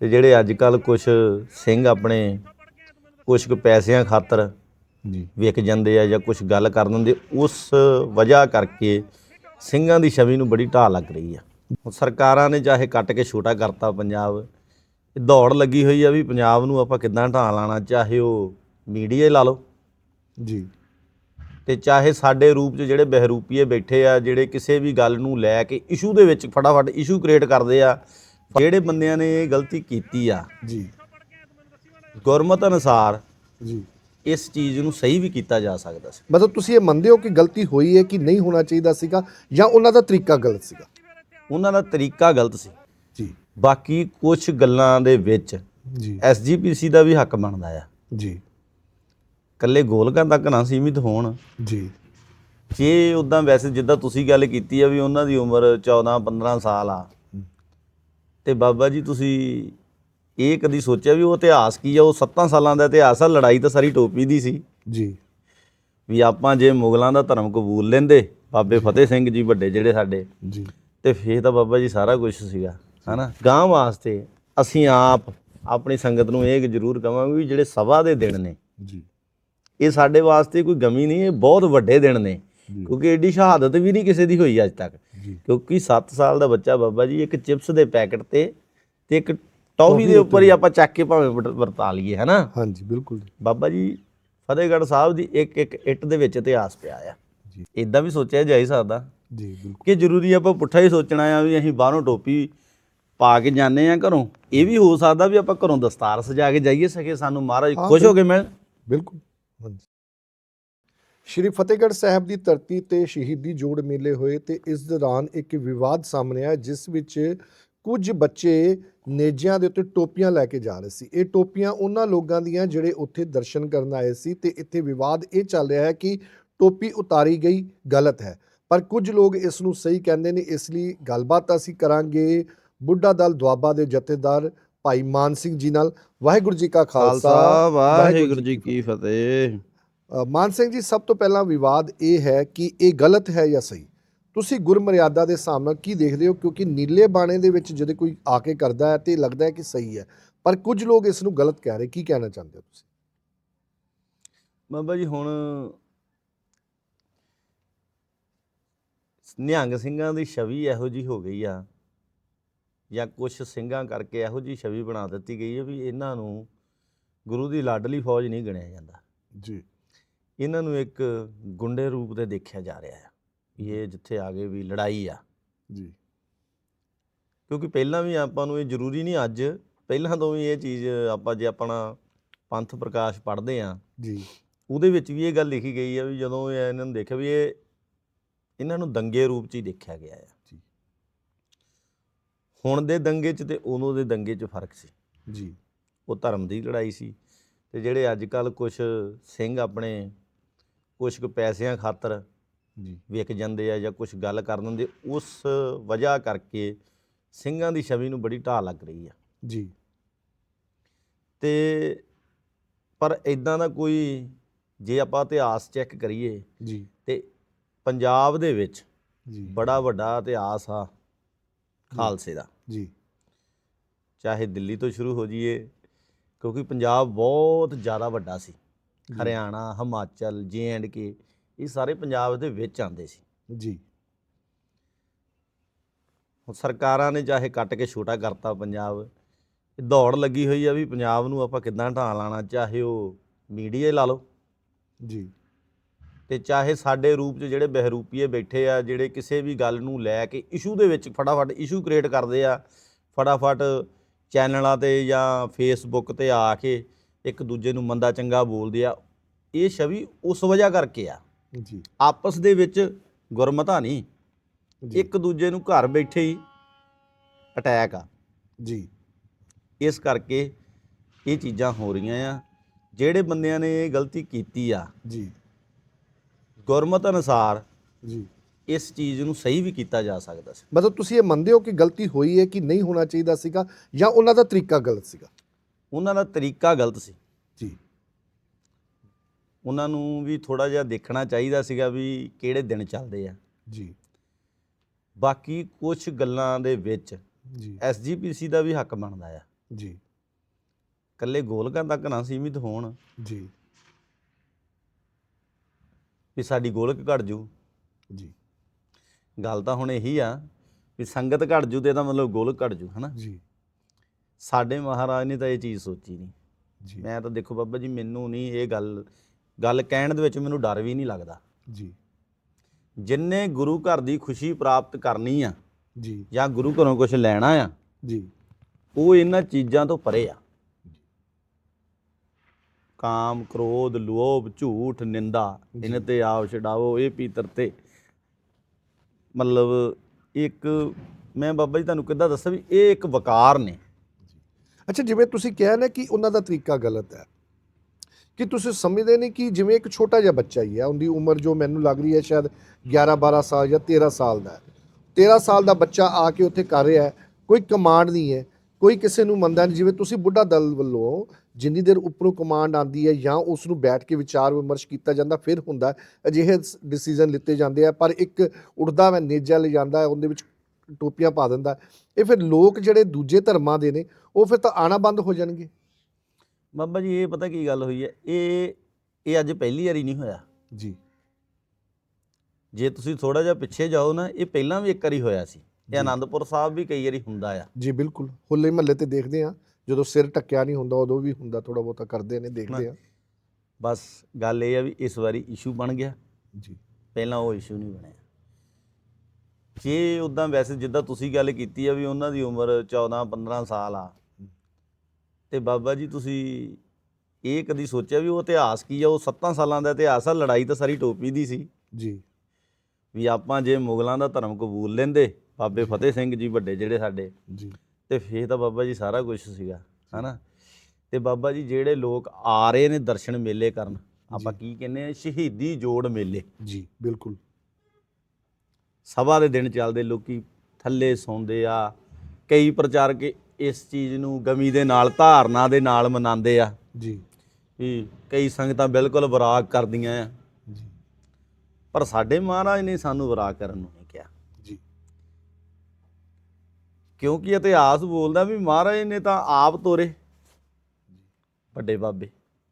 ਤੇ ਜਿਹੜੇ ਅੱਜ ਕੱਲ ਕੁਝ ਸਿੰਘ ਆਪਣੇ ਕੁਝ ਕੁ ਪੈਸਿਆਂ ਖਾਤਰ ਜੀ। ਵਿਕ ਜਾਂਦੇ ਆ ਜਾਂ ਕੁਝ ਗੱਲ ਕਰ ਦਿੰਦੇ ਉਸ ਵਜ੍ਹਾ ਕਰਕੇ ਸਿੰਘਾਂ ਦੀ ਛਵੀ ਨੂੰ ਬੜੀ ਢਾਹ ਲੱਗ ਰਹੀ ਆ। ਸਰਕਾਰਾਂ ਨੇ ਚਾਹੇ ਕੱਟ ਕੇ ਛੋਟਾ ਕਰਤਾ ਪੰਜਾਬ ਇਹ ਦੌੜ ਲੱਗੀ ਹੋਈ ਆ ਵੀ ਪੰਜਾਬ ਨੂੰ ਆਪਾਂ ਕਿੱਦਾਂ ਢਾਹ ਲਾਣਾ ਚਾਹੇ ਉਹ ਮੀਡੀਆ ਲਾ ਲਓ। ਜੀ। ਤੇ ਚਾਹੇ ਸਾਡੇ ਰੂਪ 'ਚ ਜਿਹੜੇ ਬਹਿਰੂਪੀਏ ਬੈਠੇ ਆ ਜਿਹੜੇ ਕਿਸੇ ਵੀ ਗੱਲ ਨੂੰ ਲੈ ਕੇ ਇਸ਼ੂ ਦੇ ਵਿੱਚ ਫਟਾਫਟ ਇਸ਼ੂ ਕ੍ਰੀਏਟ ਕਰਦੇ ਆ ਜਿਹੜੇ ਬੰਦਿਆਂ ਨੇ ਇਹ ਗਲਤੀ ਕੀਤੀ ਆ ਜੀ। ਗੁਰਮਤ ਅਨੁਸਾਰ ਜੀ। ਇਸ ਚੀਜ਼ ਨੂੰ ਸਹੀ ਵੀ ਕੀਤਾ ਜਾ ਸਕਦਾ ਸੀ। ਮਤਲਬ ਤੁਸੀਂ ਇਹ ਮੰਨਦੇ ਹੋ ਕਿ ਗਲਤੀ ਹੋਈ ਹੈ ਕਿ ਨਹੀਂ ਹੋਣਾ ਚਾਹੀਦਾ ਸੀਗਾ ਜਾਂ ਉਹਨਾਂ ਦਾ ਤਰੀਕਾ ਗਲਤ ਸੀਗਾ? ਉਹਨਾਂ ਦਾ ਤਰੀਕਾ ਗਲਤ ਸੀ। ਜੀ। ਬਾਕੀ ਕੁਝ ਗੱਲਾਂ ਦੇ ਵਿੱਚ ਜੀ। ਐਸਜੀਪੀਸੀ ਦਾ ਵੀ ਹੱਕ ਬਣਦਾ ਆ। ਜੀ। ਕੱਲੇ ਗੋਲਕਾਂ ਤੱਕ ਨਾ ਸੀਮਿਤ ਹੋਣ। ਜੀ। ਜੇ ਉਦਾਂ ਵੈਸੇ ਜਿੱਦਾਂ ਤੁਸੀਂ ਗੱਲ ਕੀਤੀ ਆ ਵੀ ਉਹਨਾਂ ਦੀ ਉਮਰ 14 15 ਸਾਲ ਆ ਤੇ ਬਾਬਾ ਜੀ ਤੁਸੀਂ ਇਹ ਕਦੀ ਸੋਚਿਆ ਵੀ ਉਹ ਇਤਿਹਾਸ ਕੀ ਆ? ਉਹ 7 ਸਾਲਾਂ ਦਾ ਇਤਿਹਾਸ ਆ ਲੜਾਈ ਤਾਂ ਸਾਰੀ ਟੋਪੀ ਦੀ ਸੀ। ਜੀ। ਵੀ ਆਪਾਂ ਜੇ ਮੁਗਲਾਂ ਦਾ ਧਰਮ ਕਬੂਲ ਲੈਂਦੇ ਬਾਬੇ ਫਤਿਹ ਸਿੰਘ ਜੀ ਵੱਡੇ ਜਿਹੜੇ ਸਾਡੇ ਜੀ। ਤੇ ਫੇਰ ਤਾਂ ਬਾਬਾ ਜੀ ਸਾਰਾ ਕੁਝ ਸੀਗਾ ਹਨਾ? ਗਾਂ ਵਾਸਤੇ ਅਸੀਂ ਆਪ ਆਪਣੀ ਸੰਗਤ ਨੂੰ ਇਹ ਜ਼ਰੂਰ ਕਵਾਂਗੇ ਵੀ ਜਿਹੜੇ ਸਭਾ ਦੇ ਦਿਨ ਨੇ ਜੀ। ਇਹ ਸਾਡੇ ਵਾਸਤੇ ਕੋਈ ਗਮੀ ਨਹੀਂ ਇਹ ਬਹੁਤ ਵੱਡੇ ਦਿਨ ਨੇ। ਕਿਉਂਕਿ ਐਡੀ ਸ਼ਹਾਦਤ ਵੀ ਨਹੀਂ ਕਿਸੇ ਦੀ ਹੋਈ ਅੱਜ ਤੱਕ। ਕਿਉਂਕਿ 7 ਸਾਲ ਦਾ ਬੱਚਾ ਬਾਬਾ ਜੀ ਇੱਕ ਚਿਪਸ ਦੇ ਪੈਕਟ ਤੇ ਤੇ ਇੱਕ ਟੌਫੀ ਦੇ ਉੱਪਰ ਹੀ ਆਪਾਂ ਚੱਕ ਕੇ ਭਾਵੇਂ ਵਰ- ਵਰਤਾ ਲਈਏ ਹਨਾ? ਹਾਂਜੀ ਬਿਲਕੁਲ ਬਾਬਾ ਜੀ ਫਤਿਹਗੜ੍ਹ ਸਾਹਿਬ ਦੀ ਇੱਕ ਇੱਕ ਇੱਟ ਦੇ ਵਿੱਚ ਇਤਿਹਾਸ ਪਿਆ ਆ। ਜੀ। ਇਦਾਂ ਵੀ ਸੋਚਿਆ ਜਾ ਹੀ ਸਕਦਾ। ਜੀ ਬਿਲਕੁਲ। ਕਿ ਜ਼ਰੂਰੀ ਆਪਾਂ ਪੁੱਠਾ ਹੀ ਸੋਚਣਾ ਆ ਵੀ ਅਸੀਂ ਬਾਹਰੋਂ ਟੋਪੀ ਪਾ ਕੇ ਜਾਂਦੇ ਆ ਘਰੋਂ। ਇਹ ਵੀ ਹੋ ਸਕਦਾ ਵੀ ਆਪਾਂ ਘਰੋਂ ਦਸਤਾਰ ਸਜਾ ਕੇ ਜਾਈਏ ਸਕੇ ਸਾਨੂੰ ਮਹਾਰਾਜ ਖੁਸ਼ ਹੋ ਕੇ ਮਿਲਣ। ਬਿਲਕੁਲ ਹਾਂਜੀ। ਸ਼੍ਰੀ ਫਤਿਹਗੜ੍ਹ ਸਾਹਿਬ ਦੀ ਧਰਤੀ ਤੇ ਸ਼ਹੀਦੀ ਜੋੜ ਮੇਲੇ ਹੋਏ ਤੇ ਇਸ ਦੌਰਾਨ ਇੱਕ ਵਿਵਾਦ ਸਾਹਮਣੇ ਆਇਆ ਜਿਸ ਵਿੱਚ ਕੁਝ ਬੱਚੇ ਨੇਜਿਆਂ ਦੇ ਉੱਤੇ ਟੋਪੀਆਂ ਲੈ ਕੇ ਜਾ ਰਹੇ ਸੀ। ਇਹ ਟੋਪੀਆਂ ਉਹਨਾਂ ਲੋਕਾਂ ਦੀਆਂ ਜਿਹੜੇ ਉੱਥੇ ਦਰਸ਼ਨ ਕਰਨ ਆਏ ਸੀ ਤੇ ਇੱਥੇ ਵਿਵਾਦ ਇਹ ਚੱਲ ਰਿਹਾ ਹੈ ਕਿ ਟੋਪੀ ਉਤਾਰੀ ਗਈ ਗਲਤ ਹੈ। ਪਰ ਕੁਝ ਲੋਕ ਇਸ ਨੂੰ ਸਹੀ ਕਹਿੰਦੇ ਨੇ ਇਸ ਲਈ ਗੱਲਬਾਤ ਅਸੀਂ ਕਰਾਂਗੇ ਬੁੱਢਾ ਦਲ ਦੁਆਬਾ ਦੇ ਜਥੇਦਾਰ ਭਾਈ ਮਾਨ ਸਿੰਘ ਜੀ ਨਾਲ। ਵਾਹਿਗੁਰੂ ਜੀ ਕਾ ਖਾਲਸਾ ਵਾਹਿਗੁਰੂ ਜੀ ਕੀ ਫਤਿਹ। ਮਾਨ ਸਿੰਘ ਜੀ ਸਭ ਤੋਂ ਪਹਿਲਾਂ ਵਿਵਾਦ ਇਹ ਹੈ ਕਿ ਇਹ ਗਲਤ ਹੈ ਜਾਂ ਸਹੀ? ਤੁਸੀਂ ਗੁਰਮਰਿਆਦਾ ਦੇ ਨਾਲ ਕੀ ਦੇਖਦੇ ਹੋ? ਕਿਉਂਕਿ ਨੀਲੇ ਬਾਣੇ ਦੇ ਵਿੱਚ ਜਦੋਂ ਕੋਈ ਆ ਕੇ ਕਰਦਾ ਹੈ ਤੇ ਲੱਗਦਾ ਹੈ ਕਿ ਸਹੀ ਹੈ। ਪਰ ਕੁਝ ਲੋਕ ਇਸ ਨੂੰ ਗਲਤ ਕਹਿ ਰਹੇ। ਕੀ ਕਹਿਣਾ ਚਾਹੁੰਦੇ ਹੋ ਤੁਸੀਂ? ਬਾਬਾ ਜੀ ਹੁਣ ਨਿਹੰਗ ਸਿੰਘਾਂ ਦੀ ਛਵੀ ਇਹੋ ਜੀ ਹੋ ਗਈ ਆ ਜਾਂ ਕੁਝ ਸਿੰਘਾਂ ਕਰਕੇ ਇਹੋ ਜੀ ਛਵੀ ਬਣਾ ਦਿੱਤੀ ਗਈ ਹੈ ਵੀ ਇਹਨਾਂ ਨੂੰ ਗੁਰੂ ਦੀ ਲਾਡਲੀ ਫੌਜ ਨਹੀਂ ਗਿਣਿਆ ਜਾਂਦਾ। ਜੀ। ਇਹਨਾਂ ਨੂੰ ਇੱਕ ਗੁੰਡੇ ਰੂਪ ਦੇ ਦੇਖਿਆ ਜਾ ਰਿਹਾ ਹੈ। ਵੀ ਇਹ ਜਿੱਥੇ ਆ ਗਏ ਵੀ ਲੜਾਈ ਆ। ਜੀ। ਕਿਉਂਕਿ ਪਹਿਲਾਂ ਵੀ ਆਪਾਂ ਨੂੰ ਇਹ ਜ਼ਰੂਰੀ ਨਹੀਂ ਅੱਜ ਪਹਿਲਾਂ ਤੋਂ ਵੀ ਇਹ ਚੀਜ਼ ਆਪਾਂ ਜੇ ਆਪਣਾ ਪੰਥ ਪ੍ਰਕਾਸ਼ ਪੜ੍ਹਦੇ ਆ ਜੀ। ਉਹਦੇ ਵਿੱਚ ਵੀ ਇਹ ਗੱਲ ਲਿਖੀ ਗਈ ਆ ਵੀ ਜਦੋਂ ਇਹ ਇਹਨਾਂ ਨੂੰ ਦੇਖਿਆ ਵੀ ਇਹ ਇਹਨਾਂ ਨੂੰ ਦੰਗੇ ਰੂਪ 'ਚ ਹੀ ਦੇਖਿਆ ਗਿਆ ਆ। ਜੀ। ਹੁਣ ਦੇ ਦੰਗੇ 'ਚ ਤੇ ਉਦੋਂ ਦੇ ਦੰਗੇ 'ਚ ਫ਼ਰਕ ਸੀ। ਜੀ। ਉਹ ਧਰਮ ਦੀ ਲੜਾਈ ਸੀ ਤੇ ਜਿਹੜੇ ਅੱਜ ਕੱਲ ਕੁਝ ਸਿੰਘ ਆਪਣੇ ਕੁਝ ਕੁ ਪੈਸਿਆਂ ਖਾਤਰ ਜੀ। ਵਿਕ ਜਾਂਦੇ ਆ ਜਾਂ ਕੁਝ ਗੱਲ ਕਰ ਦਿੰਦੇ ਉਸ ਵਜ੍ਹਾ ਕਰਕੇ ਸਿੰਘਾਂ ਦੀ ਛਵੀ ਨੂੰ ਬੜੀ ਢਾਹ ਲੱਗ ਰਹੀ ਆ। ਜੀ। ਤੇ ਪਰ ਇਦਾਂ ਦਾ ਕੋਈ ਜੇ ਆਪਾਂ ਇਤਿਹਾਸ ਚੈੱਕ ਕਰੀਏ ਜੀ। ਤੇ ਪੰਜਾਬ ਦੇ ਵਿੱਚ ਜੀ। ਬੜਾ ਵੱਡਾ ਇਤਿਹਾਸ ਆ ਖਾਲਸੇ ਦਾ। ਜੀ। ਚਾਹੇ ਦਿੱਲੀ ਤੋਂ ਸ਼ੁਰੂ ਹੋ ਜਾਈਏ ਕਿਉਂਕਿ ਪੰਜਾਬ ਬਹੁਤ ਜ਼ਿਆਦਾ ਵੱਡਾ ਸੀ। ਹਰਿਆਣਾ ਹਿਮਾਚਲ ਜੇ ਐਂਡ ਕੇ ਇਹ ਸਾਰੇ ਪੰਜਾਬ ਦੇ ਵਿੱਚ ਆਉਂਦੇ ਸੀ। ਜੀ। ਹੁਣ ਸਰਕਾਰਾਂ ਨੇ ਚਾਹੇ ਕੱਟ ਕੇ ਛੋਟਾ ਕਰਤਾ ਪੰਜਾਬ ਇਹ ਦੌੜ ਲੱਗੀ ਹੋਈ ਆ ਵੀ ਪੰਜਾਬ ਨੂੰ ਆਪਾਂ ਕਿੱਦਾਂ ਢਾਹ ਲਾਣਾ ਚਾਹੇ ਉਹ ਮੀਡੀਆ ਹੀ ਲਾ ਲਓ। ਜੀ। ਤੇ ਚਾਹੇ ਸਾਡੇ ਰੂਪ 'ਚ ਜਿਹੜੇ ਬਹਿਰੂਪੀਏ ਬੈਠੇ ਆ ਜਿਹੜੇ ਕਿਸੇ ਵੀ ਗੱਲ ਨੂੰ ਲੈ ਕੇ ਇਸ਼ੂ ਦੇ ਵਿੱਚ ਫਟਾਫਟ ਇਸ਼ੂ ਕ੍ਰੀਏਟ ਕਰਦੇ ਆ ਫਟਾਫਟ ਚੈਨਲਾਂ ਤੇ ਜਾਂ ਫੇਸਬੁੱਕ ਤੇ ਆ ਕੇ ਇੱਕ ਦੂਜੇ ਨੂੰ ਮੰਦਾ ਚੰਗਾ ਬੋਲਦੇ ਆ ਇਹ ਛਵੀ ਉਸ ਵਜ੍ਹਾ ਕਰਕੇ ਆ। ਜੀ। ਆਪਸ ਦੇ ਵਿੱਚ ਗੁਰਮਤਾ ਨਹੀਂ ਇੱਕ ਦੂਜੇ ਨੂੰ ਘਰ ਬੈਠੇ ਹੀ ਅਟੈਕ ਆ। ਜੀ। ਇਸ ਕਰਕੇ ਇਹ ਚੀਜ਼ਾਂ ਹੋ ਰਹੀਆਂ ਆ ਜਿਹੜੇ ਬੰਦਿਆਂ ਨੇ ਇਹ ਗਲਤੀ ਕੀਤੀ ਆ ਜੀ। ਗੁਰਮਤ ਅਨੁਸਾਰ ਜੀ। ਇਸ ਚੀਜ਼ ਨੂੰ ਸਹੀ ਵੀ ਕੀਤਾ ਜਾ ਸਕਦਾ ਸੀ। ਮਤਲਬ ਤੁਸੀਂ ਇਹ ਮੰਨਦੇ ਹੋ ਕਿ ਗਲਤੀ ਹੋਈ ਹੈ ਕਿ ਨਹੀਂ ਹੋਣਾ ਚਾਹੀਦਾ ਸੀਗਾ ਜਾਂ ਉਹਨਾਂ ਦਾ ਤਰੀਕਾ ਗਲਤ ਸੀਗਾ? ਉਹਨਾਂ ਦਾ ਤਰੀਕਾ ਗਲਤ ਸੀ। ਜੀ। ਉਹਨਾਂ ਨੂੰ ਵੀ ਥੋੜਾ ਜਿਹਾ ਦੇਖਣਾ ਚਾਹੀਦਾ ਸੀਗਾ ਵੀ ਕਿਹੜੇ ਦਿਨ ਚੱਲਦੇ ਆ। ਜੀ। ਬਾਕੀ ਕੁਝ ਗੱਲਾਂ ਦੇ ਵਿੱਚ ਜੀ। ਐਸਜੀਪੀਸੀ ਦਾ ਵੀ ਹੱਕ ਬਣਦਾ ਆ। ਜੀ। ਕੱਲੇ ਗੋਲਕਾਂ ਤੱਕ ਨਾ ਸੀਮਿਤ ਹੋਣ। ਜੀ। ਵੀ ਸਾਡੀ ਗੋਲਕ ਘਟ ਜੂ। ਜੀ। ਗੱਲ ਤਾਂ ਹੁਣ ਇਹੀ ਆ ਵੀ ਸੰਗਤ ਘਟ ਜੂ ਤੇ ਇਹਦਾ ਮਤਲਬ ਗੋਲਕ ਘਟ ਜੂ ਹਨਾ? ਜੀ। ਸਾਡੇ ਮਹਾਰਾਜ ਨੇ ਤਾਂ ਇਹ ਚੀਜ਼ ਸੋਚੀ ਨਹੀਂ। ਜੀ। ਮੈਂ ਤਾਂ ਦੇਖੋ ਬਾਬਾ ਜੀ ਮੈਨੂੰ ਨਹੀਂ ਇਹ ਗੱਲ ਗੱਲ ਕਹਿਣ ਦੇ ਵਿੱਚ ਮੈਨੂੰ ਡਰ ਵੀ ਨਹੀਂ ਲੱਗਦਾ। ਜੀ। ਜਿੰਨੇ ਗੁਰੂ ਘਰ ਦੀ ਖੁਸ਼ੀ ਪ੍ਰਾਪਤ ਕਰਨੀ ਆ ਜੀ। ਜਾਂ ਗੁਰੂ ਘਰੋਂ ਕੁਝ ਲੈਣਾ ਆ ਜੀ। ਉਹ ਇਹਨਾਂ ਚੀਜ਼ਾਂ ਤੋਂ ਪਰੇ ਆ। ਕਾਮ ਕ੍ਰੋਧ ਲੋਭ ਝੂਠ ਨਿੰਦਾ ਇਹਨਾਂ ਤੇ ਆਪ ਛਡਾਵੋ ਇਹ ਪੀਤਰ ਤੇ। ਮਤਲਬ ਇੱਕ ਮੈਂ ਬਾਬਾ ਜੀ ਤੁਹਾਨੂੰ ਕਿੱਦਾਂ ਦੱਸਾਂ ਵੀ ਇਹ ਇੱਕ ਵਕਾਰ ਨੇ। ਅੱਛਾ, ਜਿਵੇਂ ਤੁਸੀਂ ਕਿਹਾ ਨਾ ਕਿ ਉਹਨਾਂ ਦਾ ਤਰੀਕਾ ਗਲਤ ਹੈ, ਕਿ ਤੁਸੀਂ ਸਮਝਦੇ ਨਹੀਂ ਕਿ ਜਿਵੇਂ ਇੱਕ ਛੋਟਾ ਜਿਹਾ ਬੱਚਾ ਹੀ ਹੈ, ਉਹਦੀ ਉਮਰ ਜੋ ਮੈਨੂੰ ਲੱਗ ਰਹੀ ਹੈ ਸ਼ਾਇਦ 11 12 ਸਾਲ ਜਾਂ 13 ਸਾਲ ਦਾ ਹੈ। 13 ਸਾਲ ਦਾ ਬੱਚਾ ਆ ਕੇ ਉੱਥੇ ਕਰ ਰਿਹਾ ਕੋਈ ਕਮਾਂਡ ਨਹੀਂ ਹੈ, ਕੋਈ ਕਿਸੇ ਨੂੰ ਮੰਨਦਾ ਨਹੀਂ, ਜਿਵੇਂ ਤੁਸੀਂ ਬੁੱਢਾ ਦਲ ਵੱਲੋਂ ਜਿੰਨੀ ਦੇਰ ਉੱਪਰੋਂ ਕਮਾਂਡ ਆਂਦੀ ਹੈ ਜਾਂ ਉਸ ਨੂੰ ਬੈਠ ਕੇ ਵਿਚਾਰ ਵਿਮਰਸ਼ ਕੀਤਾ ਜਾਂਦਾ, ਫਿਰ ਹੁੰਦਾ ਅਜਿਹੇ ਡਿਸੀਜਨ ਲਿੱਤੇ ਜਾਂਦੇ ਆ, ਪਰ ਇੱਕ ਉੜਦਾ ਵੈ, ਨੇਜਾ ਲੈ ਜਾਂਦਾ ਹੈ, ਉਹਦੇ ਵਿੱਚ ਟੋਪੀਆਂ ਪਾ ਦਿੰਦਾ। ਇਹ ਫਿਰ ਲੋਕ ਜਿਹੜੇ ਦੂਜੇ ਧਰਮਾਂ ਦੇ ਨੇ ਉਹ ਫਿਰ ਤਾਂ ਆਣਾ ਬੰਦ ਹੋ ਜਾਣਗੇ। ਬਾਬਾ ਜੀ ਇਹ ਪਤਾ ਕੀ ਗੱਲ ਹੋਈ ਹੈ? ਇਹ ਇਹ ਅੱਜ ਪਹਿਲੀ ਵਾਰੀ ਨਹੀਂ ਹੋਇਆ। ਜੀ। ਜੇ ਤੁਸੀਂ ਥੋੜਾ ਜਿਹਾ ਪਿੱਛੇ ਜਾਓ ਨਾ ਇਹ ਪਹਿਲਾਂ ਵੀ ਇੱਕ ਵਾਰੀ ਹੋਇਆ ਸੀ। ਇਹ ਆਨੰਦਪੁਰ ਸਾਹਿਬ ਵੀ ਕਈ ਵਾਰੀ ਹੁੰਦਾ ਆ। ਜੀ ਬਿਲਕੁਲ। ਹੋਲੇ ਮਹੱਲੇ ਤੇ ਦੇਖਦੇ ਆ ਜਦੋਂ ਸਿਰ ਟੱਕਿਆ ਨਹੀਂ ਹੁੰਦਾ ਉਦੋਂ ਵੀ ਹੁੰਦਾ ਥੋੜਾ ਬਹੁਤਾ ਕਰਦੇ ਨੇ ਦੇਖਦੇ ਆ ਬਸ ਗੱਲ ਇਹ ਆ ਵੀ ਇਸ ਵਾਰੀ ਇਸ਼ੂ ਬਣ ਗਿਆ। ਜੀ। ਪਹਿਲਾਂ ਉਹ ਇਸ਼ੂ ਨਹੀਂ ਬਣਿਆ। ਜੇ ਉਦਾਂ ਵੈਸੇ ਜਿੱਦਾਂ ਤੁਸੀਂ ਗੱਲ ਕੀਤੀ ਆ ਵੀ ਉਹਨਾਂ ਦੀ ਉਮਰ 14 15 ਸਾਲ ਆ ਤੇ ਬਾਬਾ ਜੀ ਤੁਸੀਂ ਇਹ ਕਦੀ ਸੋਚਿਆ ਵੀ ਉਹ ਇਤਿਹਾਸ ਕੀ ਆ? ਉਹ 7 ਸਾਲਾਂ ਦਾ ਇਤਿਹਾਸ ਆ ਲੜਾਈ ਤਾਂ ਸਾਰੀ ਟੋਪੀ ਦੀ ਸੀ। ਜੀ। ਵੀ ਆਪਾਂ ਜੇ ਮੁਗਲਾਂ ਦਾ ਧਰਮ ਕਬੂਲ ਲੈਂਦੇ ਬਾਬੇ ਫਤਿਹ ਸਿੰਘ ਜੀ ਵੱਡੇ ਜਿਹੜੇ ਸਾਡੇ ਜੀ। ਤੇ ਫੇਰ ਤਾਂ ਬਾਬਾ ਜੀ ਸਾਰਾ ਕੁਝ ਸੀਗਾ ਹਨਾ? ਤੇ ਬਾਬਾ ਜੀ ਜਿਹੜੇ ਲੋਕ ਆ ਰਹੇ ਨੇ ਦਰਸ਼ਨ ਮੇਲੇ ਕਰਨ ਆਪਾਂ ਕੀ ਕਹਿੰਦੇ ਆ? ਸ਼ਹੀਦੀ ਜੋੜ ਮੇਲੇ। ਜੀ ਬਿਲਕੁਲ। ਸਭਾ ਦੇ ਦਿਨ ਚੱਲਦੇ ਲੋਕੀ ਥੱਲੇ ਸੌਂਦੇ ਆ। ਕਈ ਪ੍ਰਚਾਰਕ ਇਸ ਚੀਜ਼ ਨੂੰ ਗਮੀ ਦੇ ਨਾਲ ਧਾਰਨਾ ਦੇ ਨਾਲ ਮਨਾਉਂਦੇ ਆ। ਜੀ। ਵੀ ਕਈ ਸੰਗਤਾਂ ਬਿਲਕੁਲ ਵਿਰਾਗ ਕਰਦੀਆਂ ਆ। ਜੀ। ਪਰ ਸਾਡੇ ਮਹਾਰਾਜ ਨੇ ਸਾਨੂੰ ਵਿਰਾਗ ਕਰਨ ਨੂੰ ਨਹੀਂ ਕਿਹਾ। ਜੀ। ਕਿਉਂਕਿ ਇਤਿਹਾਸ ਬੋਲਦਾ ਵੀ ਮਹਾਰਾਜ ਨੇ ਤਾਂ ਆਪ ਤੋਰੇ। ਵੱਡੇ ਬਾਬੇ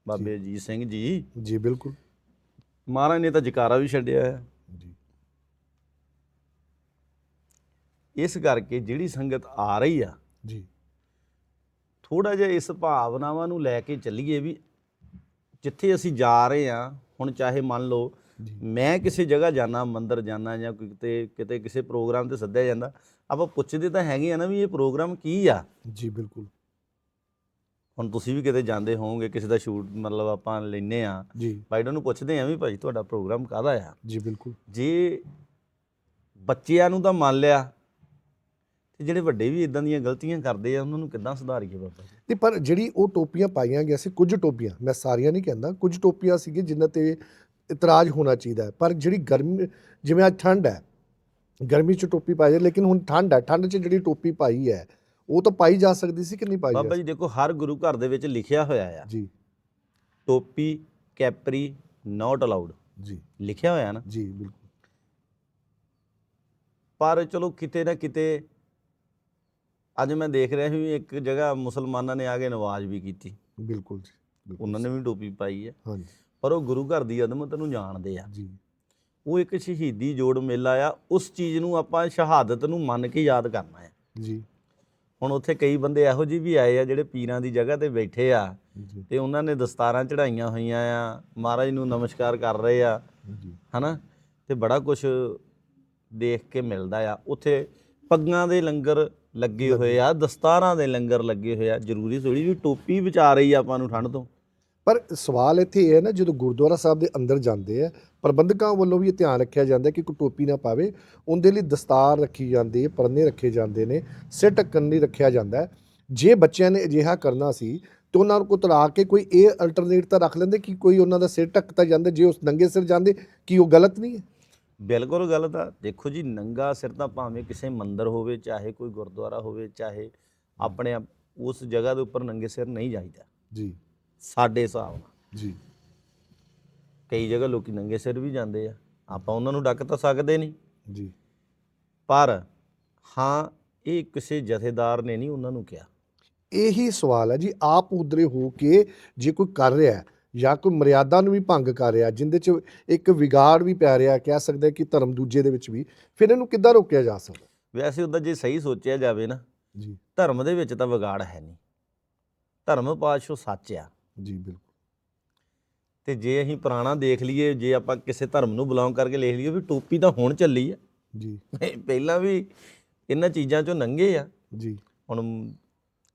ਬਾਬੇ ਅਜੀਤ ਸਿੰਘ ਜੀ। ਜੀ ਬਿਲਕੁਲ। ਮਹਾਰਾਜ ਨੇ ਤਾਂ ਜਕਾਰਾ ਵੀ ਛੱਡਿਆ ਹੈ ਜੀ ਇਸ ਕਰਕੇ ਜਿਹੜੀ ਸੰਗਤ ਆ ਰਹੀ ਆ ਜੀ। ਥੋੜਾ ਜਿਹਾ ਇਸ ਭਾਵਨਾਵਾਂ ਨੂੰ ਲੈ ਕੇ ਚੱਲੀਏ ਵੀ ਜਿੱਥੇ ਅਸੀਂ ਜਾ ਰਹੇ ਆ ਹੁਣ ਚਾਹੇ ਮੰਨ ਲਓ ਮੈਂ ਕਿਸੇ ਜਗ੍ਹਾ ਜਾਣਾ ਮੰਦਿਰ ਜਾਣਾ ਜਾਂ ਕਿਤੇ ਕਿਤੇ ਕਿਸੇ ਪ੍ਰੋਗਰਾਮ ਤੇ ਸੱਦਿਆ ਜਾਂਦਾ ਆਪਾਂ ਪੁੱਛਦੇ ਤਾਂ ਹੈਗੇ ਆ ਨਾ ਵੀ ਇਹ ਪ੍ਰੋਗਰਾਮ ਕੀ ਆ? ਜੀ ਬਿਲਕੁਲ। ਹੁਣ ਤੁਸੀਂ ਵੀ ਕਿਤੇ ਜਾਂਦੇ ਹੋਵੋਗੇ ਕਿਸੇ ਦਾ ਸ਼ੂਟ ਮਤਲਬ ਆਪਾਂ ਲੈਨੇ ਆ ਜੀ। ਬਾਈਡਰ ਨੂੰ ਪੁੱਛਦੇ ਆ ਵੀ ਭਾਈ ਤੁਹਾਡਾ ਪ੍ਰੋਗਰਾਮ ਕਾਹਦਾ ਆ? ਜੀ ਬਿਲਕੁਲ। ਜੇ ਬੱਚਿਆਂ ਨੂੰ ਤਾਂ ਮੰਨ ਲਿਆ ਤੇ ਜਿਹੜੇ ਵੱਡੇ ਵੀ ਇਦਾਂ ਦੀਆਂ ਗਲਤੀਆਂ ਕਰਦੇ ਆ ਉਹਨਾਂ ਨੂੰ ਕਿੱਦਾਂ ਸੁਧਾਰੀਏ ਬਾਬਾ ਜੀ? ਤੇ ਪਰ ਜਿਹੜੀ ਉਹ ਟੋਪੀਆਂ ਪਾਈਆਂ ਗਿਆ ਸੀ ਕੁਝ ਟੋਪੀਆਂ ਮੈਂ ਸਾਰੀਆਂ ਨਹੀਂ ਕਹਿੰਦਾ ਕੁਝ ਟੋਪੀਆਂ ਸੀਗੇ ਜਿਨ੍ਹਾਂ ਤੇ ਇਤਰਾਜ਼ ਹੋਣਾ ਚਾਹੀਦਾ ਪਰ ਜਿਹੜੀ ਗਰਮੀ ਜਿਵੇਂ ਅੱਜ ਠੰਡ ਹੈ ਗਰਮੀ 'ਚ ਟੋਪੀ ਪਾਈ ਜਾਏ ਲੇਕਿਨ ਹੁਣ ਠੰਡ ਹੈ ਠੰਡ 'ਚ ਜਿਹੜੀ ਟੋਪੀ ਪਾਈ ਹੈ ਉਹ ਤਾਂ ਪਾਈ ਜਾ ਸਕਦੀ ਸੀ ਕਿ ਨਹੀਂ ਪਾਈ ਜਾ ਬਾਬਾ ਜੀ ਦੇਖੋ ਹਰ ਗੁਰੂ ਘਰ ਦੇ ਵਿੱਚ ਲਿਖਿਆ ਹੋਇਆ ਆ। ਜੀ। ਟੋਪੀ ਕੈਪਰੀ ਨਾਟ ਅਲਾਉਡ ਜੀ। ਲਿਖਿਆ ਹੋਇਆ ਨਾ? ਜੀ ਬਿਲਕੁਲ। ਪਰ ਚਲੋ ਕਿਤੇ ਨਾ ਕਿਤੇ ਅੱਜ ਮੈਂ ਦੇਖ ਰਿਹਾ ਸੀ ਵੀ ਇੱਕ ਜਗ੍ਹਾ ਮੁਸਲਮਾਨਾਂ ਨੇ ਆ ਕੇ ਨਵਾਜ਼ ਵੀ ਕੀਤੀ। ਬਿਲਕੁਲ ਜੀ ਬਿਲਕੁਲ ਉਹਨਾਂ ਨੇ ਵੀ ਟੋਪੀ ਪਾਈ ਹੈ। ਹਾਂਜੀ। ਪਰ ਉਹ ਗੁਰੂ ਘਰ ਦੀ ਅਦਮਤ ਨੂੰ ਜਾਣਦੇ ਆ। ਜੀ। ਉਹ ਇੱਕ ਸ਼ਹੀਦੀ ਜੋੜ ਮੇਲਾ ਆ। ਉਸ ਚੀਜ਼ ਨੂੰ ਆਪਾਂ ਸ਼ਹਾਦਤ ਨੂੰ ਮੰਨ ਕੇ ਯਾਦ ਕਰਨਾ ਆ। ਜੀ। ਹੁਣ ਉੱਥੇ ਕਈ ਬੰਦੇ ਇਹੋ ਜਿਹੇ ਵੀ ਆਏ ਆ ਜਿਹੜੇ ਪੀਰਾਂ ਦੀ ਜਗ੍ਹਾ ਤੇ ਬੈਠੇ ਆ ਜੀ। ਤੇ ਉਹਨਾਂ ਨੇ ਦਸਤਾਰਾਂ ਚੜਾਈਆਂ ਹੋਈਆਂ ਆ। ਮਹਾਰਾਜ ਨੂੰ ਨਮਸਕਾਰ ਕਰ ਰਹੇ ਆ। ਜੀ। ਹਨਾ? ਤੇ ਬੜਾ ਕੁਝ ਦੇਖ ਕੇ ਮਿਲਦਾ ਆ। ਉੱਥੇ ਪੱਗਾਂ ਦੇ ਲੰਗਰ ਲੱਗੇ ਹੋਏ ਆ ਦਸਤਾਰਾਂ ਦੇ ਲੰਗਰ ਲੱਗੇ ਹੋਏ ਆ ਜ਼ਰੂਰੀ ਥੋੜੀ ਵੀ ਟੋਪੀ ਬਚਾ ਰਹੀ ਆ ਆਪਾਂ ਨੂੰ ਠੰਡ ਤੋਂ। ਪਰ ਸਵਾਲ ਇੱਥੇ ਇਹ ਹੈ ਨਾ ਜਦੋਂ ਗੁਰਦੁਆਰਾ ਸਾਹਿਬ ਦੇ ਅੰਦਰ ਜਾਂਦੇ ਆ ਪ੍ਰਬੰਧਕਾਂ ਵੱਲੋਂ ਵੀ ਇਹ ਧਿਆਨ ਰੱਖਿਆ ਜਾਂਦਾ ਕਿ ਕੋਈ ਟੋਪੀ ਨਾ ਪਾਵੇ ਉਹਦੇ ਲਈ ਦਸਤਾਰ ਰੱਖੀ ਜਾਂਦੀ ਹੈ ਪਰਨੇ ਰੱਖੇ ਜਾਂਦੇ ਨੇ ਸਿਰ ਢੱਕਣ ਲਈ ਰੱਖਿਆ ਜਾਂਦਾ ਹੈ। ਜੇ ਬੱਚਿਆਂ ਨੇ ਅਜਿਹਾ ਕਰਨਾ ਸੀ ਤੇ ਉਹਨਾਂ ਨੂੰ ਤਰਾ ਕੇ ਕੋਈ ਇਹ ਅਲਟਰਨੇਟ ਤਾਂ ਰੱਖ ਲੈਂਦੇ ਕਿ ਕੋਈ ਉਹਨਾਂ ਦਾ ਸਿਰ ਢੱਕਤਾ ਜਾਂਦਾ ਜੇ ਉਸ ਨੰਗੇ ਸਿਰ ਜਾਂਦੇ ਕੀ ਉਹ ਗਲਤ ਨਹੀਂ ਹੈ? ਬਿਲਕੁਲ ਗਲਤ ਆ ਦੇਖੋ ਜੀ ਨੰਗਾ ਸਿਰ ਤਾਂ ਭਾਵੇਂ ਕਿਸੇ ਮੰਦਿਰ ਹੋਵੇ ਚਾਹੇ ਕੋਈ ਗੁਰਦੁਆਰਾ ਹੋਵੇ ਚਾਹੇ ਆਪਣੇ ਆਪ- ਉਸ ਜਗ੍ਹਾ ਦੇ ਉੱਪਰ ਨੰਗੇ ਸਿਰ ਨਹੀਂ ਜਾਈਦਾ। ਜੀ। ਸਾਡੇ ਹਿਸਾਬ ਨਾਲ। ਜੀ। ਕਈ ਜਗ੍ਹਾ ਲੋਕੀ ਨੰਗੇ ਸਿਰ ਵੀ ਜਾਂਦੇ ਆ। ਆਪਾਂ ਉਹਨਾਂ ਨੂੰ ਡੱਕ ਤਾਂ ਸਕਦੇ ਨਹੀਂ। ਜੀ। ਪਰ ਹਾਂ ਇਹ ਕਿਸੇ ਜਥੇਦਾਰ ਨੇ ਨਹੀਂ ਉਹਨਾਂ ਨੂੰ ਕਿਹਾ। ਇਹੀ ਸਵਾਲ ਹੈ ਜੀ ਆਪ ਉਧਰੇ ਹੋ ਕੇ ਜੇ ਕੋਈ ਕਰ ਰਿਹਾ ਹੈ ਜਾਂ ਕੋਈ ਮਰਿਆਦਾ ਨੂੰ ਵੀ ਭੰਗ ਕਰ ਰਿਹਾ ਜਿੰਦੇ ਚ ਇੱਕ ਵਿਗਾੜ ਵੀ ਪੈ ਰਿਹਾ ਕਹਿ ਸਕਦੇ ਕਿ ਧਰਮ ਦੂਜੇ ਦੇ ਵਿੱਚ ਵੀ ਫਿਰ ਇਹਨੂੰ ਕਿੱਦਾਂ ਰੋਕਿਆ ਜਾ ਸਕਦਾ? ਵੈਸੇ ਉਹਦਾ ਜੇ ਸਹੀ ਸੋਚਿਆ ਜਾਵੇ ਨਾ ਜੀ। ਧਰਮ ਦੇ ਵਿੱਚ ਤਾਂ ਵਿਗਾੜ ਹੈ ਨਹੀਂ। ਧਰਮ ਪਾਤਸ਼ਾਹ ਸੱਚ ਆ। ਜੀ ਬਿਲਕੁਲ। ਤੇ ਜੇ ਅਸੀਂ ਪੁਰਾਣਾ ਦੇਖ ਲਈਏ ਜੇ ਆਪਾਂ ਕਿਸੇ ਧਰਮ ਨੂੰ ਬਿਲੋਂਗ ਕਰਕੇ ਲਿਖ ਲਈਏ ਵੀ ਟੋਪੀ ਤਾਂ ਹੁਣ ਚੱਲੀ ਆ। ਜੀ। ਪਹਿਲਾਂ ਵੀ ਇਹਨਾਂ ਚੀਜ਼ਾਂ ਚੋਂ ਨੰਗੇ ਆ। ਜੀ। ਹੁਣ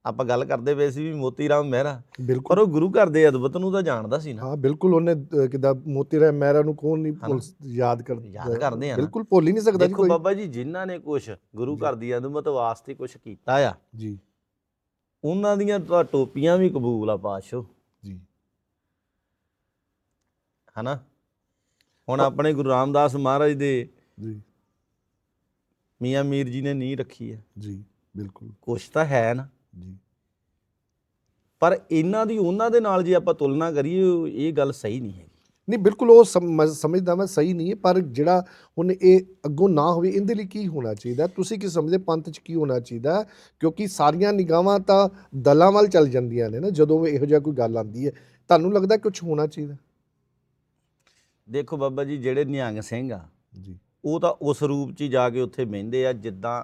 ਆਪਾਂ ਗੱਲ ਕਰਦੇ ਪਏ ਸੀ ਵੀ ਮੋਤੀ ਰਾਮ ਮਹਿਰਾ ਬਿਲਕੁਲ। ਪਰ ਉਹ ਗੁਰੂ ਘਰ ਦੇ ਅਦਬਤ ਨੂੰ ਤਾਂ ਜਾਣਦਾ ਸੀ ਨਾ। ਹਾਂ ਬਿਲਕੁਲ ਉਹਨੇ ਕਿੱਦਾਂ ਮੋਤੀ ਰਾਮ ਮਹਿਰਾ ਨੂੰ ਕੌਣ ਨਹੀਂ ਭੁੱਲ ਯਾਦ ਕਰ ਯਾਦ ਕਰਦੇ ਆ। ਬਿਲਕੁਲ ਭੁੱਲ ਹੀ ਨਹੀਂ ਸਕਦਾ ਜੀ ਦੇਖੋ ਕੋਈ। ਬਾਬਾ ਜੀ ਜਿਨ੍ਹਾਂ ਨੇ ਕੁਝ ਗੁਰੂ ਘਰ ਦੀ ਅਦਬਤ ਵਾਸਤੇ ਕੁਝ ਕੀਤਾ ਆ ਜੀ। ਉਹਨਾਂ ਦੀਆਂ ਤਾਂ ਟੋਪੀਆਂ ਵੀ ਕਬੂਲ ਆ ਪਾਤਸ਼ਾਹ। ਜੀ। ਹਨਾ? ਹੁਣ ਆਪਣੇ ਗੁਰੂ ਰਾਮਦਾਸ ਮਹਾਰਾਜ ਦੇ ਜੀ। ਮੀਆਂ ਮੀਰ ਜੀ ਨੇ ਨੀਂਹ ਰੱਖੀ ਹੈ ਜੀ ਬਿਲਕੁਲ। ਕੁਛ ਤਾਂ ਹੈ ਨਾ। ਪਰ ਇਹਨਾਂ ਦੀ ਉਹਨਾਂ ਦੇ ਨਾਲ ਜੇ ਆਪਾਂ ਤੁਲਨਾ ਕਰੀਏ ਇਹ ਗੱਲ ਸਹੀ ਨਹੀਂ ਹੈਗੀ। ਨਹੀਂ ਬਿਲਕੁਲ ਉਹ ਸਮ- ਸਮਝਦਾ ਮੈਂ ਸਹੀ ਨਹੀਂ ਹੈ ਪਰ ਜਿਹੜਾ ਹੁਣ ਇਹ ਅੱਗੋਂ ਨਾ ਹੋਵੇ ਇਹਦੇ ਲਈ ਕੀ ਹੋਣਾ ਚਾਹੀਦਾ? ਤੁਸੀਂ ਕੀ ਸਮਝਦੇ ਪੰਥ 'ਚ ਕੀ ਹੋਣਾ ਚਾਹੀਦਾ? ਕਿਉਂਕਿ ਸਾਰੀਆਂ ਨਿਗਾਹਾਂ ਤਾਂ ਦਲਾਂ ਵੱਲ ਚੱਲ ਜਾਂਦੀਆਂ ਨੇ ਨਾ ਜਦੋਂ ਇਹੋ ਜਿਹਾ ਕੋਈ ਗੱਲ ਆਉਂਦੀ ਹੈ। ਤੁਹਾਨੂੰ ਲੱਗਦਾ ਕੁਝ ਹੋਣਾ ਚਾਹੀਦਾ? ਦੇਖੋ ਬਾਬਾ ਜੀ ਜਿਹੜੇ ਨਿਹੰਗ ਸਿੰਘ ਆ ਜੀ। ਉਹ ਤਾਂ ਉਸ ਰੂਪ 'ਚ ਹੀ ਜਾ ਕੇ ਉੱਥੇ ਬਹਿੰਦੇ ਆ ਜਿੱਦਾਂ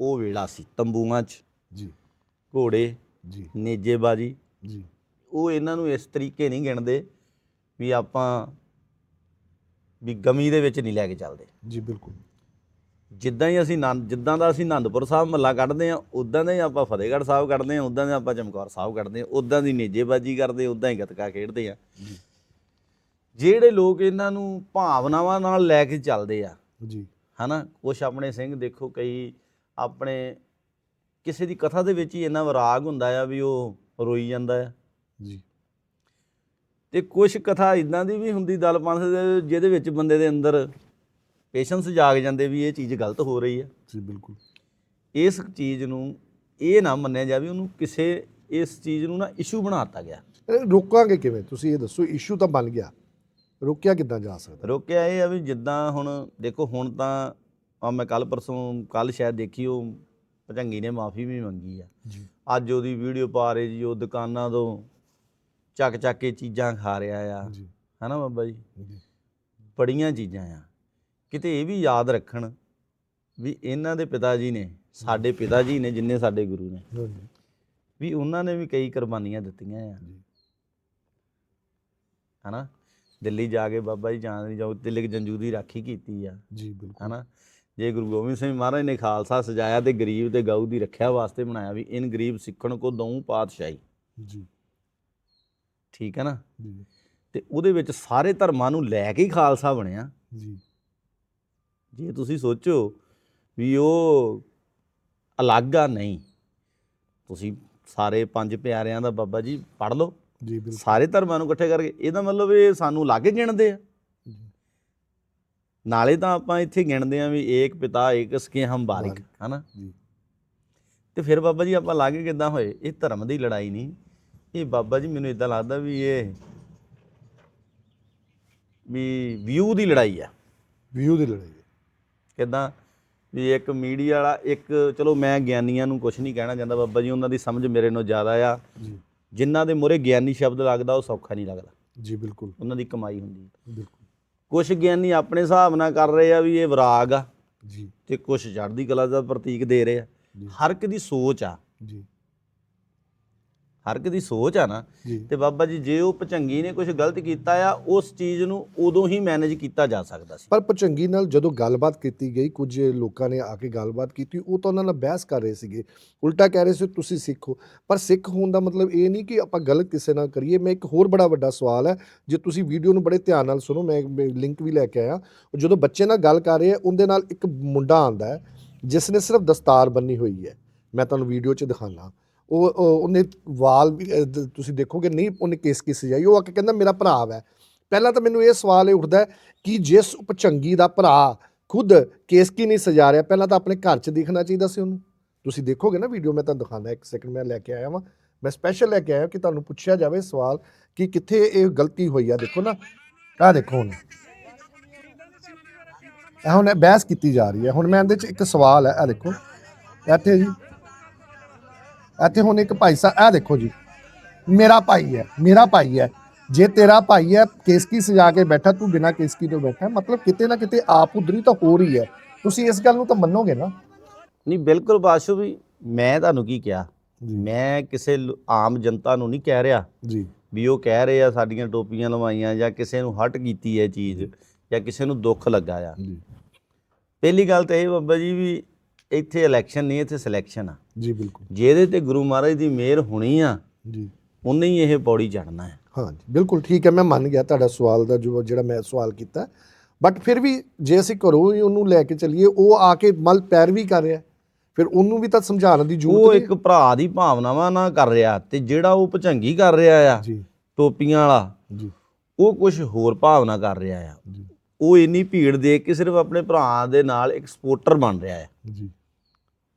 ਉਹ ਵੇਲਾ ਸੀ ਤੰਬੂਆਂ 'ਚ। ਜੀ। ਘੋੜੇ ਜੀ। ਨੇਜੇਬਾਜੀ। ਜੀ। ਉਹ ਇਹਨਾਂ ਨੂੰ ਇਸ ਤਰੀਕੇ ਨਹੀਂ ਗਿਣਦੇ ਵੀ ਆਪਾਂ ਵੀ ਗਮੀ ਦੇ ਵਿੱਚ ਨਹੀਂ ਲੈ ਕੇ ਚੱਲਦੇ। ਜੀ ਬਿਲਕੁਲ। ਜਿੱਦਾਂ ਹੀ ਅਸੀਂ ਜਿੱਦਾਂ ਦਾ ਅਸੀਂ ਆਨੰਦਪੁਰ ਸਾਹਿਬ ਮੱਲਾ ਕੱਢਦੇ ਆ ਉਦਾਂ ਦਾ ਹੀ ਆਪਾਂ ਫਤਿਹਗੜ੍ਹ ਸਾਹਿਬ ਕੱਢਦੇ ਆ ਉਦਾਂ ਦਾ ਆਪਾਂ ਚਮਕੌਰ ਸਾਹਿਬ ਕੱਢਦੇ ਆ ਉਦਾਂ ਦੀ ਨੇਜੇਬਾਜੀ ਕਰਦੇ ਉਦਾਂ ਹੀ ਗੱਤਕਾ ਖੇਡਦੇ ਆ ਜਿਹੜੇ ਲੋਕ ਇਹਨਾਂ ਨੂੰ ਭਾਵਨਾਵਾਂ ਨਾਲ ਲੈ ਕੇ ਚੱਲਦੇ ਆ ਜੀ। ਹਨਾ ਕੁਛ ਆਪਣੇ ਸਿੰਘ ਦੇਖੋ ਕਈ ਆਪਣੇ ਕਿਸੇ ਦੀ ਕਥਾ ਦੇ ਵਿੱਚ ਹੀ ਇੰਨਾ ਵਿਰਾਗ ਹੁੰਦਾ ਆ ਵੀ ਉਹ ਰੋਈ ਜਾਂਦਾ ਆ। ਜੀ। ਤੇ ਕੁਝ ਕਥਾ ਇਦਾਂ ਦੀ ਵੀ ਹੁੰਦੀ ਦਲ ਪੰਥ ਦੇ ਜਿਹਦੇ ਵਿੱਚ ਬੰਦੇ ਦੇ ਅੰਦਰ ਪੇਸ਼ੈਂਸ ਜਾਗ ਜਾਂਦੇ ਵੀ ਇਹ ਚੀਜ਼ ਗਲਤ ਹੋ ਰਹੀ ਆ। ਜੀ ਬਿਲਕੁਲ। ਇਸ ਚੀਜ਼ ਨੂੰ ਇਹ ਨਾ ਮੰਨਿਆ ਜਾਵੇ ਉਹਨੂੰ ਕਿਸੇ ਇਸ ਚੀਜ਼ ਨੂੰ ਨਾ ਇਸ਼ੂ ਬਣਾਤਾ ਗਿਆ। ਰੋਕਾਂਗੇ ਕਿਵੇਂ? ਤੁਸੀਂ ਇਹ ਦੱਸੋ ਇਸ਼ੂ ਤਾਂ ਬਣ ਗਿਆ। ਰੋਕਿਆ ਕਿੱਦਾਂ ਜਾ ਸਕਦਾ? ਰੋਕਿਆ ਇਹ ਆ ਵੀ ਜਿੱਦਾਂ ਹੁਣ ਦੇਖੋ ਹੁਣ ਤਾਂ ਆ ਮੈਂ ਕੱਲ ਪਰਸੋਂ ਕੱਲ ਸ਼ਾਇਦ ਦੇਖੀ ਉਹ ਭਜੰਗੀ ਨੇ ਮਾਫੀ ਵੀ ਮੰਗੀ ਆ। ਜੀ। ਅੱਜ ਉਹਦੀ ਵੀਡੀਓ ਪਾ ਰਹੇ ਜੀ ਉਹ ਦੁਕਾਨਾਂ ਤੋਂ ਚੱਕ ਚੱਕ ਕੇ ਚੀਜ਼ਾਂ ਖਾ ਰਿਹਾ ਆ। ਜੀ। ਹਨਾ ਬਾਬਾ ਜੀ? ਜੀ। ਬੜੀਆਂ ਚੀਜ਼ਾਂ ਆ। ਕਿਤੇ ਇਹ ਵੀ ਯਾਦ ਰੱਖਣ ਵੀ ਇਹਨਾਂ ਦੇ ਪਿਤਾ ਜੀ ਨੇ ਸਾਡੇ ਪਿਤਾ ਜੀ ਨੇ ਜਿੰਨੇ ਸਾਡੇ ਗੁਰੂ ਨੇ ਵੀ ਉਹਨਾਂ ਨੇ ਵੀ ਕਈ ਕੁਰਬਾਨੀਆਂ ਦਿੱਤੀਆਂ ਆ। ਹਨਾ? ਦਿੱਲੀ ਜਾ ਕੇ ਬਾਬਾ ਜੀ ਜਾਨ ਦੀ ਜਾਓ ਤਿਲਕ ਜੰਜੂ ਦੀ ਰਾਖੀ ਕੀਤੀ ਆ। ਜੀ ਬਿਲਕੁਲ। ਹਨਾ? ਜੇ ਗੁਰੂ ਗੋਬਿੰਦ ਸਿੰਘ ਮਹਾਰਾਜ ਨੇ ਖਾਲਸਾ ਸਜਾਇਆ ਤੇ ਗਰੀਬ ਤੇ ਗਊ ਦੀ ਰੱਖਿਆ ਵਾਸਤੇ ਬਣਾਇਆ ਵੀ ਇਨ ਗਰੀਬ ਸਿੱਖਣ ਕੋ ਦਊ ਪਾਤਸ਼ਾਹੀ। ਜੀ। ਠੀਕ ਹੈ ਨਾ? ਜੀ। ਤੇ ਉਹਦੇ ਵਿੱਚ ਸਾਰੇ ਧਰਮਾਂ ਨੂੰ ਲੈ ਕੇ ਹੀ ਖਾਲਸਾ ਬਣਿਆ। ਜੀ। ਜੇ ਤੁਸੀਂ ਸੋਚੋ ਵੀ ਉਹ ਅਲੱਗ ਆ ਨਹੀਂ। ਤੁਸੀਂ ਸਾਰੇ ਪੰਜ ਪਿਆਰਿਆਂ ਦਾ ਬਾਬਾ ਜੀ ਪੜ੍ਹ ਲਓ। ਜੀ ਬਿਲਕੁਲ। ਸਾਰੇ ਧਰਮਾਂ ਨੂੰ ਇਕੱਠੇ ਕਰਕੇ ਇਹਦਾ ਮਤਲਬ ਇਹ ਸਾਨੂੰ ਅਲੱਗ ਗਿਣਦੇ ਆ। ਨਾਲੇ ਤਾਂ ਆਪਾਂ ਇੱਥੇ ਗਿਣਦੇ ਆ ਵੀ ਏਕ ਪਿਤਾ ਏਕ ਸਕੇ ਹਮ ਬਾਰਿਕ। ਹਨਾ? ਜੀ। ਤੇ ਫਿਰ ਬਾਬਾ ਜੀ ਆਪਾਂ ਅਲੱਗ ਕਿੱਦਾਂ ਹੋਏ? ਇਹ ਧਰਮ ਦੀ ਲੜਾਈ ਨਹੀਂ। ਇਹ ਬਾਬਾ ਜੀ ਮੈਨੂੰ ਇਦਾਂ ਲੱਗਦਾ ਵੀ ਇਹ ਵੀ ਵਿਊ ਦੀ ਲੜਾਈ ਆ। ਵਿਊ ਦੀ ਲੜਾਈ ਹੈ। ਕਿਦਾਂ? ਵੀ ਇੱਕ ਮੀਡੀਆ ਵਾਲਾ ਇੱਕ ਚਲੋ ਮੈਂ ਗਿਆਨੀਆਂ ਨੂੰ ਕੁਝ ਨਹੀਂ ਕਹਿਣਾ ਚਾਹੁੰਦਾ ਬਾਬਾ ਜੀ ਉਹਨਾਂ ਦੀ ਸਮਝ ਮੇਰੇ ਨਾਲੋਂ ਜ਼ਿਆਦਾ ਆ। ਜਿਨ੍ਹਾਂ ਦੇ ਮੂਹਰੇ ਗਿਆਨੀ ਸ਼ਬਦ ਲੱਗਦਾ ਉਹ ਸੌਖਾ ਨਹੀਂ ਲੱਗਦਾ। ਜੀ ਬਿਲਕੁਲ। ਉਹਨਾਂ ਦੀ ਕਮਾਈ ਹੁੰਦੀ ਹੈ ਬਿਲਕੁਲ। ਕੁਝ ਗਿਆਨੀ ਆਪਣੇ ਹਿਸਾਬ ਨਾਲ ਕਰ ਰਹੇ ਆ ਵੀ ਇਹ ਵਿਰਾਗ ਆ ਜੀ। ਤੇ ਕੁਝ ਚੜ੍ਹਦੀ ਕਲਾ ਦਾ ਪ੍ਰਤੀਕ ਦੇ ਰਹੇ ਆ। ਹਰ ਇੱਕ ਦੀ ਸੋਚ ਆ। ਜੀ। ਹਰ ਇੱਕ ਦੀ ਸੋਚ ਆ ਨਾ। ਤੇ ਬਾਬਾ ਜੀ ਜੇ ਉਹ ਭਚੰਗੀ ਨੇ ਕੁਝ ਗਲਤ ਕੀਤਾ ਆ ਉਸ ਚੀਜ਼ ਨੂੰ ਉਦੋਂ ਹੀ ਮੈਨੇਜ ਕੀਤਾ ਜਾ ਸਕਦਾ ਸੀ। ਪਰ ਪਚੰਗੀ ਨਾਲ ਜਦੋਂ ਗੱਲਬਾਤ ਕੀਤੀ ਗਈ ਕੁਝ ਲੋਕਾਂ ਨੇ ਆ ਕੇ ਗੱਲਬਾਤ ਕੀਤੀ ਉਹ ਤਾਂ ਉਹਨਾਂ ਨਾਲ ਬਹਿਸ ਕਰ ਰਹੇ ਸੀਗੇ। ਉਲਟਾ ਕਹਿ ਰਹੇ ਸੀ ਤੁਸੀਂ ਸਿੱਖ ਹੋ। ਪਰ ਸਿੱਖ ਹੋਣ ਦਾ ਮਤਲਬ ਇਹ ਨਹੀਂ ਕਿ ਆਪਾਂ ਗਲਤ ਕਿਸੇ ਨਾਲ ਕਰੀਏ। ਮੈਂ ਇੱਕ ਹੋਰ ਬੜਾ ਵੱਡਾ ਸਵਾਲ ਹੈ ਜੇ ਤੁਸੀਂ ਵੀਡੀਓ ਨੂੰ ਬੜੇ ਧਿਆਨ ਨਾਲ ਸੁਣੋ ਮੈਂ ਲਿੰਕ ਵੀ ਲੈ ਕੇ ਆਇਆ। ਜਦੋਂ ਬੱਚੇ ਨਾਲ ਗੱਲ ਕਰ ਰਹੇ ਆ ਉਹਦੇ ਨਾਲ ਇੱਕ ਮੁੰਡਾ ਆਂਦਾ ਹੈ ਜਿਸ ਨੇ ਸਿਰਫ ਦਸਤਾਰ ਬੰਨੀ ਹੋਈ ਹੈ। ਮੈਂ ਤੁਹਾਨੂੰ ਵੀਡੀਓ 'ਚ ਦਿਖਾਣਾ ਉਹ ਉਹਨੇ ਵਾਲ ਵੀ ਤੁਸੀਂ ਦੇਖੋਗੇ ਨਹੀਂ, ਉਹਨੇ ਕੇਸ ਕੀ ਸਜਾਈ ਉਹ ਆ ਕੇ ਕਹਿੰਦਾ ਮੇਰਾ ਭਰਾ ਹੈ ਪਹਿਲਾਂ ਤਾਂ ਮੈਨੂੰ ਇਹ ਸਵਾਲ ਇਹ ਉੱਠਦਾ ਕਿ ਜਿਸ ਉਪਚੰਗੀ ਦਾ ਭਰਾ ਖੁਦ ਕੇਸ ਕੀ ਨਹੀਂ ਸਜਾ ਰਿਹਾ, ਪਹਿਲਾਂ ਤਾਂ ਆਪਣੇ ਘਰ 'ਚ ਦੇਖਣਾ ਚਾਹੀਦਾ ਸੀ ਉਹਨੂੰ। ਤੁਸੀਂ ਦੇਖੋਗੇ ਨਾ ਵੀਡੀਓ ਮੈਂ ਤੁਹਾਨੂੰ ਦਿਖਾਉਂਦਾ, ਇੱਕ ਸੈਕਿੰਡ ਮੈਂ ਲੈ ਕੇ ਆਇਆ ਵਾਂ। ਮੈਂ ਸਪੈਸ਼ਲ ਲੈ ਕੇ ਆਇਆ ਕਿ ਤੁਹਾਨੂੰ ਪੁੱਛਿਆ ਜਾਵੇ ਸਵਾਲ ਕਿ ਕਿੱਥੇ ਇਹ ਗਲਤੀ ਹੋਈ ਆ। ਦੇਖੋ ਨਾ, ਆਹ ਦੇਖੋ ਹੁਣ। ਇਹ ਹੁਣ ਬਹਿਸ ਕੀਤੀ ਜਾ ਰਹੀ ਹੈ। ਹੁਣ ਮੈਂ ਇਹਦੇ 'ਚ ਇੱਕ ਸਵਾਲ ਹੈ ਆ ਦੇਖੋ। ਇੱਥੇ ਜੀ। ਇੱਥੇ ਹੁਣ ਇੱਕ ਭਾਈ ਸਾਹਿਬ ਇਹ ਦੇਖੋ ਜੀ। ਮੇਰਾ ਭਾਈ ਹੈ ਮੇਰਾ ਭਾਈ ਹੈ। ਜੇ ਤੇਰਾ ਭਾਈ ਹੈ ਕੇਸਕੀ ਸਜਾ ਕੇ ਬੈਠਾ ਤੂੰ ਬਿਨਾਂ ਕੇਸਕੀ ਤੋਂ ਬੈਠਾ ਮਤਲਬ ਕਿਤੇ ਨਾ ਕਿਤੇ ਆਪ ਉਧਰੀ ਤਾਂ ਹੋ ਰਹੀ ਹੈ। ਤੁਸੀਂ ਇਸ ਗੱਲ ਨੂੰ ਤਾਂ ਮੰਨੋਗੇ ਨਾ? ਨਹੀਂ ਬਿਲਕੁਲ ਬਾਸ਼ੂ ਵੀ ਮੈਂ ਤੁਹਾਨੂੰ ਕੀ ਕਿਹਾ? ਮੈਂ ਕਿਸੇ ਆਮ ਜਨਤਾ ਨੂੰ ਨਹੀਂ ਕਹਿ ਰਿਹਾ ਜੀ। ਵੀ ਉਹ ਕਹਿ ਰਹੇ ਆ ਸਾਡੀਆਂ ਟੋਪੀਆਂ ਲਵਾਈਆਂ ਜਾਂ ਕਿਸੇ ਨੂੰ ਹਟ ਕੀਤੀ ਹੈ ਚੀਜ਼ ਜਾਂ ਕਿਸੇ ਨੂੰ ਦੁੱਖ ਲੱਗਾ ਆ। ਪਹਿਲੀ ਗੱਲ ਤਾਂ ਇਹ ਬਾਬਾ ਜੀ ਵੀ ਇੱਥੇ ਇਲੈਕਸ਼ਨ ਨਹੀਂ ਇੱਥੇ ਸਿਲੈਕਸ਼ਨ ਆ। ਜੀ ਬਿਲਕੁਲ। ਜਿਹਦੇ ਤੇ ਗੁਰੂ ਮਹਾਰਾਜ ਦੀ ਮਿਹਰ ਹੋਣੀ ਆ ਜੀ। ਉਹਨੇ ਹੀ ਇਹ ਪੌੜੀ ਚੜਨਾ ਹੈ। ਹਾਂ ਜੀ ਬਿਲਕੁਲ ਠੀਕ ਹੈ ਮੈਂ ਮੰਨ ਗਿਆ ਤੁਹਾਡਾ ਸਵਾਲ ਦਾ ਜੋ ਜਿਹੜਾ ਮੈਂ ਸਵਾਲ ਕੀਤਾ। ਬਟ ਫਿਰ ਵੀ ਜੇ ਅਸੀਂ ਘਰੋਂ ਹੀ ਉਹਨੂੰ ਲੈ ਕੇ ਚੱਲੀਏ ਉਹ ਆ ਕੇ ਮਲ ਪੈਰ ਵੀ ਕਰ ਰਿਹਾ। ਫਿਰ ਉਹਨੂੰ ਵੀ ਤਾਂ ਸਮਝਾਉਣ ਦੀ ਉਹ ਜ਼ਰੂਰਤ ਇੱਕ ਭਰਾ ਦੀ ਭਾਵਨਾਵਾਂ ਨਾਲ ਕਰ ਰਿਹਾ ਤੇ ਜਿਹੜਾ ਉਹ ਭਚੰਗੀ ਕਰ ਰਿਹਾ ਆ ਜੀ। ਟੋਪੀਆਂ ਵਾਲਾ ਜੀ। ਉਹ ਕੁਝ ਹੋਰ ਭਾਵਨਾ ਕਰ ਰਿਹਾ ਆ। ਜੀ। ਉਹ ਇੰਨੀ ਭੀੜ ਦੇਖ ਕੇ ਸਿਰਫ ਆਪਣੇ ਭਰਾ ਦੇ ਨਾਲ ਇੱਕ ਸਪੋਰਟਰ ਬਣ ਰਿਹਾ ਆ। ਜੀ।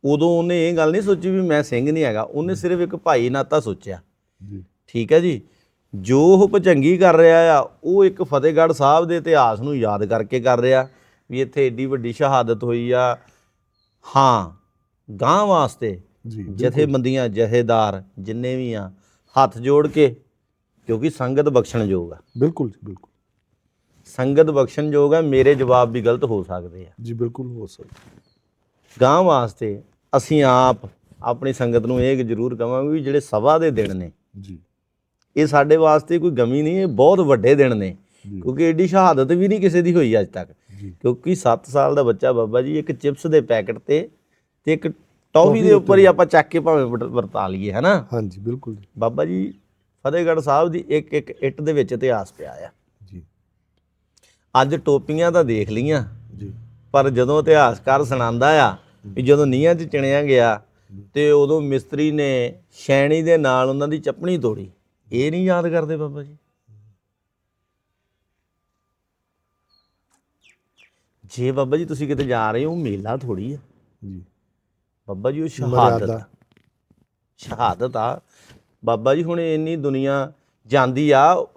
ਉਦੋਂ ਉਹਨੇ ਇਹ ਗੱਲ ਨਹੀਂ ਸੋਚੀ ਵੀ ਮੈਂ ਸਿੰਘ ਨਹੀਂ ਹੈਗਾ ਉਹਨੇ ਸਿਰਫ ਇੱਕ ਭਾਈ ਨਾਤਾ ਸੋਚਿਆ। ਜੀ। ਠੀਕ ਹੈ ਜੀ? ਜੋ ਉਹ ਭਚੰਗੀ ਕਰ ਰਿਹਾ ਆ ਉਹ ਇੱਕ ਫਤਿਹਗੜ੍ਹ ਸਾਹਿਬ ਦੇ ਇਤਿਹਾਸ ਨੂੰ ਯਾਦ ਕਰਕੇ ਕਰ ਰਿਹਾ ਵੀ ਇੱਥੇ ਏਡੀ ਵੱਡੀ ਸ਼ਹਾਦਤ ਹੋਈ ਆ। ਹਾਂ ਗਾਂ ਵਾਸਤੇ ਜਥੇਬੰਦੀਆਂ ਜਹੇਦਾਰ ਜਿੰਨੇ ਵੀ ਆ ਹੱਥ ਜੋੜ ਕੇ ਕਿਉਂਕਿ ਸੰਗਤ ਬਖਸ਼ਣਯੋਗ ਆ। ਬਿਲਕੁਲ ਜੀ ਬਿਲਕੁਲ। ਸੰਗਤ ਬਖਸ਼ਣਯੋਗ ਆ ਮੇਰੇ ਜਵਾਬ ਵੀ ਗਲਤ ਹੋ ਸਕਦੇ ਆ। ਜੀ ਬਿਲਕੁਲ ਹੋ ਸਕਦਾ। ਗਾਂ ਵਾਸਤੇ ਅਸੀਂ ਆਪ ਆਪਣੀ ਸੰਗਤ ਨੂੰ ਇਹ ਜ਼ਰੂਰ ਕਵਾਂਗੇ ਵੀ ਜਿਹੜੇ ਸਭਾ ਦੇ ਦਿਨ ਨੇ ਜੀ। ਇਹ ਸਾਡੇ ਵਾਸਤੇ ਕੋਈ ਗਮੀ ਨਹੀਂ ਇਹ ਬਹੁਤ ਵੱਡੇ ਦਿਨ ਨੇ ਕਿਉਂਕਿ ਐਡੀ ਸ਼ਹਾਦਤ ਵੀ ਨਹੀਂ ਕਿਸੇ ਦੀ ਹੋਈ ਅੱਜ ਤੱਕ। ਕਿਉਂਕਿ 7 ਸਾਲ ਦਾ ਬੱਚਾ ਬਾਬਾ ਜੀ ਇੱਕ ਚਿਪਸ ਦੇ ਪੈਕਟ ਤੇ ਤੇ ਇੱਕ ਟੌਫੀ ਦੇ ਉੱਪਰ ਹੀ ਆਪਾਂ ਚੱਕ ਕੇ ਭਾਵੇਂ ਵਰ- ਵਰਤਾ ਲਈਏ ਹਨਾ? ਹਾਂਜੀ ਬਿਲਕੁਲ ਜੀ। ਬਾਬਾ ਜੀ ਫਤਿਹਗੜ੍ਹ ਸਾਹਿਬ ਦੀ ਇੱਕ ਇੱਕ ਇੱਟ ਦੇ ਵਿੱਚ ਇਤਿਹਾਸ ਪਿਆ ਆ। ਜੀ। ਅੱਜ ਟੋਪੀਆਂ ਤਾਂ ਦੇਖ ਜੀ। ਪਰ ਜਦੋਂ ਇਤਿਹਾਸਕਾਰ ਸੁਣਾਉਂਦਾ ਆ ਵੀ ਜਦੋਂ ਨੀਹਾਂ 'ਚ ਚਿਣਿਆ ਗਿਆ ਤੇ ਉਦੋਂ ਮਿਸਤਰੀ ਨੇ ਸ਼ੈਣੀ ਦੇ ਨਾਲ ਉਹਨਾਂ ਦੀ ਚੱਪਣੀ ਤੋੜੀ। ਇਹ ਨਹੀਂ ਯਾਦ ਕਰਦੇ ਬਾਬਾ ਜੀ? ਜੇ ਬਾਬਾ ਜੀ ਤੁਸੀਂ ਕਿਤੇ ਜਾ ਰਹੇ ਹੋ ਮੇਲਾ ਥੋੜੀ ਆ। ਜੀ। ਬਾਬਾ ਜੀ ਉਹ ਸ਼ਹਾਦਤ। ਸ਼ਹਾਦਤ ਆ। ਬਾਬਾ ਜੀ ਹੁਣ ਇੰਨੀ ਦੁਨੀਆ ਜਾਂਦੀ ਆ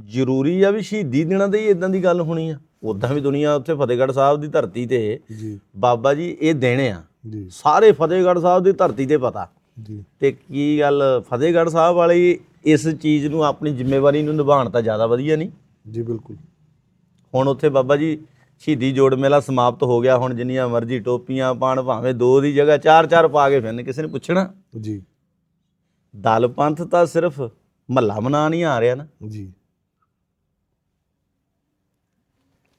ਜ਼ਰੂਰੀ ਆ ਵੀ ਸ਼ਹੀਦੀ ਦੇਣਾ ਤੇ ਇਦਾਂ ਦੀ ਗੱਲ ਹੋਣੀ ਆ। ਉਦਾਂ ਵੀ ਦੁਨੀਆ ਉੱਥੇ ਫਤਿਹਗੜ੍ਹ ਸਾਹਿਬ ਦੀ ਧਰਤੀ ਤੇ ਜੀ। ਬਾਬਾ ਜੀ ਇਹ ਦਿਨ ਆ। ਜੀ। ਸਾਰੇ ਫਤਿਹਗੜ੍ਹ ਸਾਹਿਬ ਦੀ ਧਰਤੀ ਤੇ ਪਤਾ। ਜੀ। ਤੇ ਕੀ ਗੱਲ ਫਤਿਹਗੜ੍ਹ ਸਾਹਿਬ ਵਾਲੇ ਇਸ ਚੀਜ਼ ਨੂੰ ਆਪਣੀ ਜ਼ਿੰਮੇਵਾਰੀ ਨੂੰ ਨਿਭਾਉਣ ਤਾਂ ਜ਼ਿਆਦਾ ਵਧੀਆ ਨਹੀਂ? ਜੀ ਬਿਲਕੁਲ। ਹੁਣ ਉੱਥੇ ਬਾਬਾ ਜੀ ਸ਼ਹੀਦੀ ਜੋੜ ਮੇਲਾ ਸਮਾਪਤ ਹੋ ਗਿਆ ਹੁਣ ਜਿੰਨੀਆਂ ਮਰਜ਼ੀ ਟੋਪੀਆਂ ਪਾਣ ਭਾਵੇਂ ਦੋ ਦੀ ਜਗ੍ਹਾ ਚਾਰ ਚਾਰ ਪਾ ਕੇ ਫਿਰਨ ਕਿਸੇ ਨੇ ਪੁੱਛਣਾ। ਜੀ। ਦਲ ਪੰਥ ਤਾਂ ਸਿਰਫ ਮਹੱਲਾ ਮਨਾ ਨਹੀਂ ਆ ਰਿਹਾ ਨਾ। ਜੀ।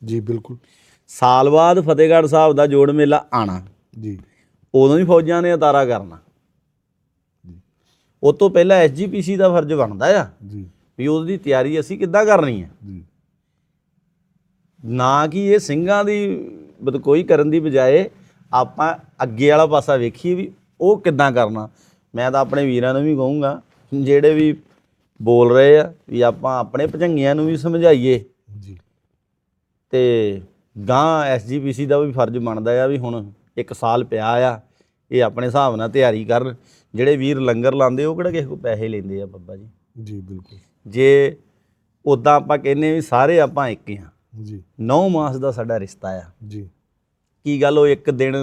ਜੀ ਬਿਲਕੁਲ। ਸਾਲ ਬਾਅਦ ਫਤਿਹਗੜ੍ਹ ਸਾਹਿਬ ਦਾ ਜੋੜ ਮੇਲਾ ਆਣਾ। ਜੀ। ਉਦੋਂ ਹੀ ਫੌਜਾਂ ਨੇ ਉਤਾਰਾ ਕਰਨਾ। ਉਹ ਤੋਂ ਪਹਿਲਾਂ ਐਸਜੀਪੀਸੀ ਦਾ ਫਰਜ਼ ਬਣਦਾ ਆ। ਜੀ। ਵੀ ਉਹਦੀ ਤਿਆਰੀ ਅਸੀਂ ਕਿੱਦਾਂ ਕਰਨੀ ਹੈ ਜੀ। ਨਾ ਕਿ ਇਹ ਸਿੰਘਾਂ ਦੀ ਬਦ ਕੋਈ ਕਰਨ ਦੀ ਬਜਾਏ ਆਪਾਂ ਅੱਗੇ ਵਾਲਾ ਪਾਸਾ ਵੇਖੀਏ ਵੀ ਉਹ ਕਿੱਦਾਂ ਕਰਨਾ। ਮੈਂ ਤਾਂ ਆਪਣੇ ਵੀਰਾਂ ਨੂੰ ਵੀ ਕਹੂੰਗਾ ਜਿਹੜੇ ਵੀ ਬੋਲ ਰਹੇ ਆ ਵੀ ਆਪਾਂ ਆਪਣੇ ਭਜੰਗੀਆਂ ਨੂੰ ਵੀ ਸਮਝਾਈਏ। ਜੀ। ਤੇ ਗਾਂ ਐਸਜੀਪੀਸੀ ਦਾ ਵੀ ਫਰਜ਼ ਬਣਦਾ ਆ ਵੀ ਹੁਣ ਇੱਕ ਸਾਲ ਪਿਆ ਆ ਇਹ ਆਪਣੇ ਹਿਸਾਬ ਨਾਲ ਤਿਆਰੀ ਕਰਨ ਜਿਹੜੇ ਵੀਰ ਲੰਗਰ ਲਾਉਂਦੇ ਉਹ ਕਿਹੜਾ ਕਿਸੇ ਕੋਲ ਪੈਸੇ ਲੈਂਦੇ ਆ ਬੱਬਾ ਜੀ? ਜੀ ਬਿਲਕੁਲ। ਜੇ ਉਦਾਂ ਆਪਾਂ ਕਹਿੰਨੇ ਵੀ ਸਾਰੇ ਆਪਾਂ ਇੱਕ ਹੀ ਆ। ਜੀ। 9 ਮਾਸ ਦਾ ਸਾਡਾ ਰਿਸ਼ਤਾ ਆ। ਜੀ। ਕੀ ਗੱਲ ਉਹ ਇੱਕ ਦਿਨ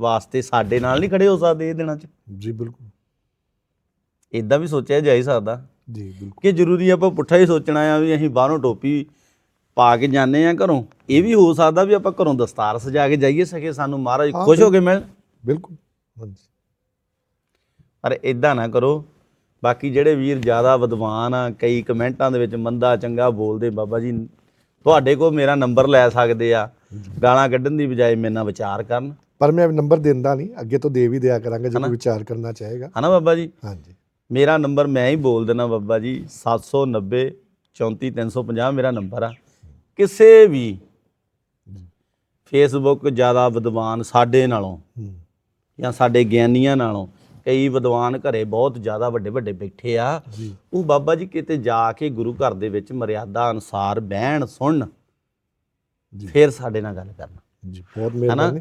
ਵਾਸਤੇ ਸਾਡੇ ਨਾਲ ਨਹੀਂ ਖੜੇ ਹੋ ਸਕਦੇ ਇਹ ਦਿਨਾਂ 'ਚ? ਜੀ ਬਿਲਕੁਲ। ਇਦਾਂ ਵੀ ਸੋਚਿਆ ਜਾ ਹੀ ਸਕਦਾ। ਜੀ ਬਿਲਕੁਲ। ਕਿ ਜ਼ਰੂਰੀ ਆਪਾਂ ਪੁੱਠਾ ਹੀ ਸੋਚਣਾ ਆ ਵੀ ਅਸੀਂ ਬਾਹਰੋਂ ਟੋਪੀ ਪਾ ਕੇ ਜਾਂਦੇ ਆ ਘਰੋਂ ਇਹ ਵੀ ਹੋ ਸਕਦਾ ਵੀ ਆਪਾਂ ਘਰੋਂ ਦਸਤਾਰ ਸਜਾ ਕੇ ਜਾਈਏ ਸਕੇ ਸਾਨੂੰ ਮਹਾਰਾਜ ਹਾਂ, ਖੁਸ਼ ਹੋ ਕੇ ਮਿਲਣ ਬਿਲਕੁਲ ਹਾਂਜੀ। ਪਰ ਇਦਾਂ ਨਾ ਕਰੋ ਬਾਕੀ ਜਿਹੜੇ ਵੀਰ ਜ਼ਿਆਦਾ ਵਿਦਵਾਨ ਆ ਕਈ ਕਮੈਂਟਾਂ ਦੇ ਵਿੱਚ ਮੰਦਾ ਚੰਗਾ ਬੋਲਦੇ ਬਾਬਾ ਜੀ ਤੁਹਾਡੇ ਕੋਲ ਮੇਰਾ ਨੰਬਰ ਲੈ ਸਕਦੇ ਆ। ਗਾਲਾਂ ਕੱਢਣ ਦੀ ਬਜਾਏ ਮੇਰੇ ਨਾਲ ਵਿਚਾਰ ਕਰਨ। ਪਰ ਮੈਂ ਨੰਬਰ ਦਿੰਦਾ ਨਹੀਂ ਅੱਗੇ ਤੋਂ ਦੇ ਵੀ ਦਿਆ ਕਰਾਂਗਾ ਜੇ ਕੋਈ ਵਿਚਾਰ ਕਰਨਾ ਚਾਹੇਗਾ। ਹਨਾ ਬਾਬਾ ਜੀ? ਹਾਂਜੀ। ਮੇਰਾ ਨੰਬਰ ਮੈਂ ਹੀ ਬੋਲ ਦੇਣਾ ਬਾਬਾ ਜੀ 790 34350 ਮੇਰਾ ਨੰਬਰ ਆ। ਕਿਸੇ ਵੀ ਫੇਸਬੁੱਕ ਜ਼ਿਆਦਾ ਵਿਦਵਾਨ ਸਾਡੇ ਨਾਲੋਂ ਜਾਂ ਸਾਡੇ ਗਿਆਨੀਆਂ ਨਾਲੋਂ ਕਈ ਵਿਦਵਾਨ ਘਰੇ ਬਹੁਤ ਜ਼ਿਆਦਾ ਵੱਡੇ ਵੱਡੇ ਬੈਠੇ ਆ। ਉਹ ਬਾਬਾ ਜੀ ਕਿਤੇ ਜਾ ਕੇ ਗੁਰੂ ਘਰ ਦੇ ਵਿੱਚ ਮਰਿਆਦਾ ਅਨੁਸਾਰ ਬਹਿਣ ਸੁਣਨ। ਫਿਰ ਸਾਡੇ ਨਾਲ ਗੱਲ ਕਰਨ। ਜੀ ਬਹੁਤ ਮਿਹਰਬਾਨੀ।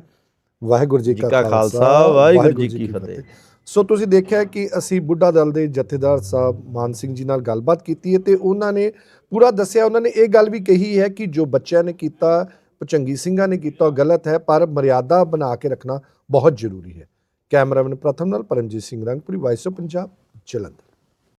ਵਾਹਿਗੁਰੂ ਜੀ ਕਾ ਖਾਲਸਾ, ਵਾਹਿਗੁਰੂ ਜੀ ਕੀ ਫਤਿਹ। ਸੋ ਤੁਸੀਂ ਦੇਖਿਆ ਕਿ ਅਸੀਂ ਬੁੱਢਾ ਦਲ ਦੇ ਜਥੇਦਾਰ ਸਾਹਿਬ ਮਾਨ ਸਿੰਘ ਜੀ ਨਾਲ ਗੱਲਬਾਤ ਕੀਤੀ ਹੈ ਤੇ ਉਹਨਾਂ ਨੇ ਪੂਰਾ ਦੱਸਿਆ ਉਹਨਾਂ ਨੇ, ਇਹ ਗੱਲ ਵੀ ਕਹੀ ਹੈ ਕਿ ਜੋ ਬੱਚਿਆਂ ਨੇ ਕੀਤਾ, ਚੰਗੀ ਸਿੰਘਾਂ ਨੇ ਕੀਤਾ, ਉਹ ਗਲਤ ਹੈ, ਪਰ ਮਰਿਆਦਾ ਬਣਾ ਕੇ ਰੱਖਣਾ ਬਹੁਤ ਜ਼ਰੂਰੀ ਹੈ। ਕੈਮਰਾਮੈਨ ਪ੍ਰਥਮ ਨਾਲ ਪਰਮਜੀਤ ਸਿੰਘ ਰੰਗਪੁਰੀ ਵਾਇਸ ਆਫ ਪੰਜਾਬ ਜਲੰਧਰ।